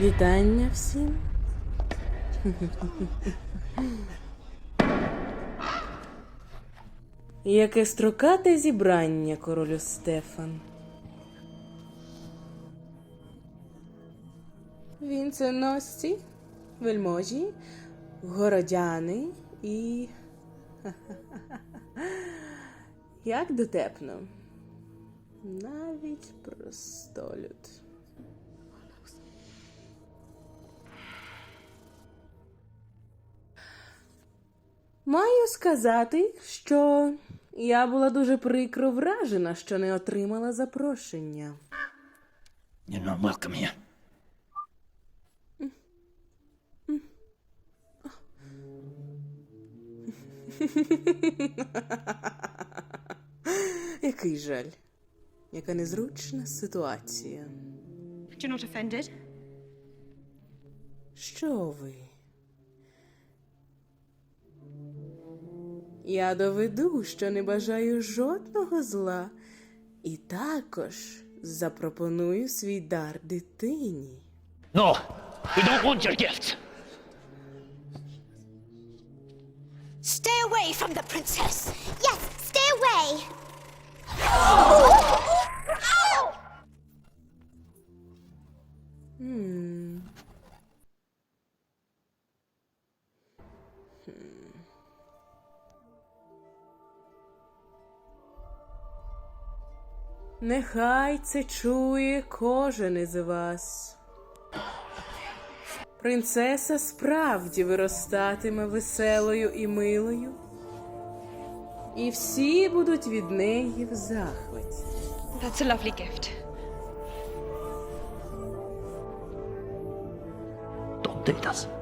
Вітання всім. Яке строкате зібрання, королю Стефан. Вінценосці, вельможі, городяни і. Як дотепно. Навіть простолюд. Маю сказати, що я була дуже прикро вражена, що не отримала запрошення. You're not welcome here. Який жаль, яка незручна ситуація. You're not offended? Що ви? Я доведу, що не бажаю жодного зла, і також запропоную свій дар дитині. No, we don't want your gifts. Stay away from the princess. Yes, stay away. Нехай це чує кожен із вас. Принцеса справді виростатиме веселою і милою, і всі будуть від неї в захваті. That's a lovely gift. Don't do this.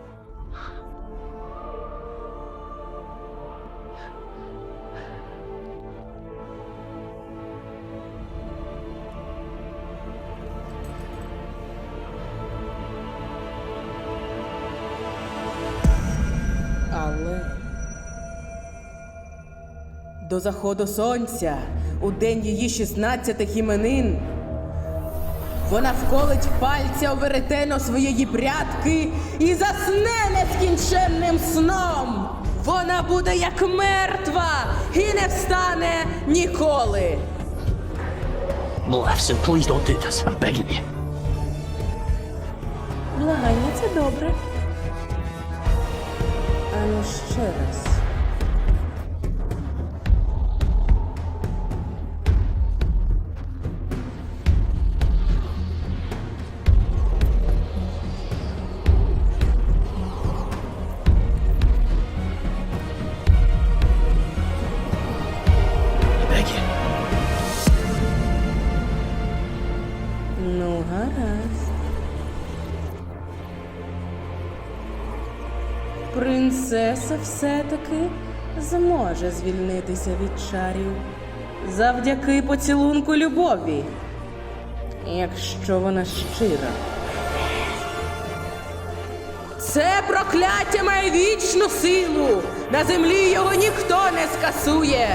До заходу сонця у день її 16 іменин вона вколить пальця у веретено своєї прядки і засне нескінченним сном. Вона буде як мертва і не встане ніколи. Maleficent, please don't do this. I'm begging you. Благання це добре. Ану ще раз. Принцеса все-таки зможе звільнитися від чарів завдяки поцілунку любові, якщо вона щира. Це прокляття має вічну силу. На землі його ніхто не скасує.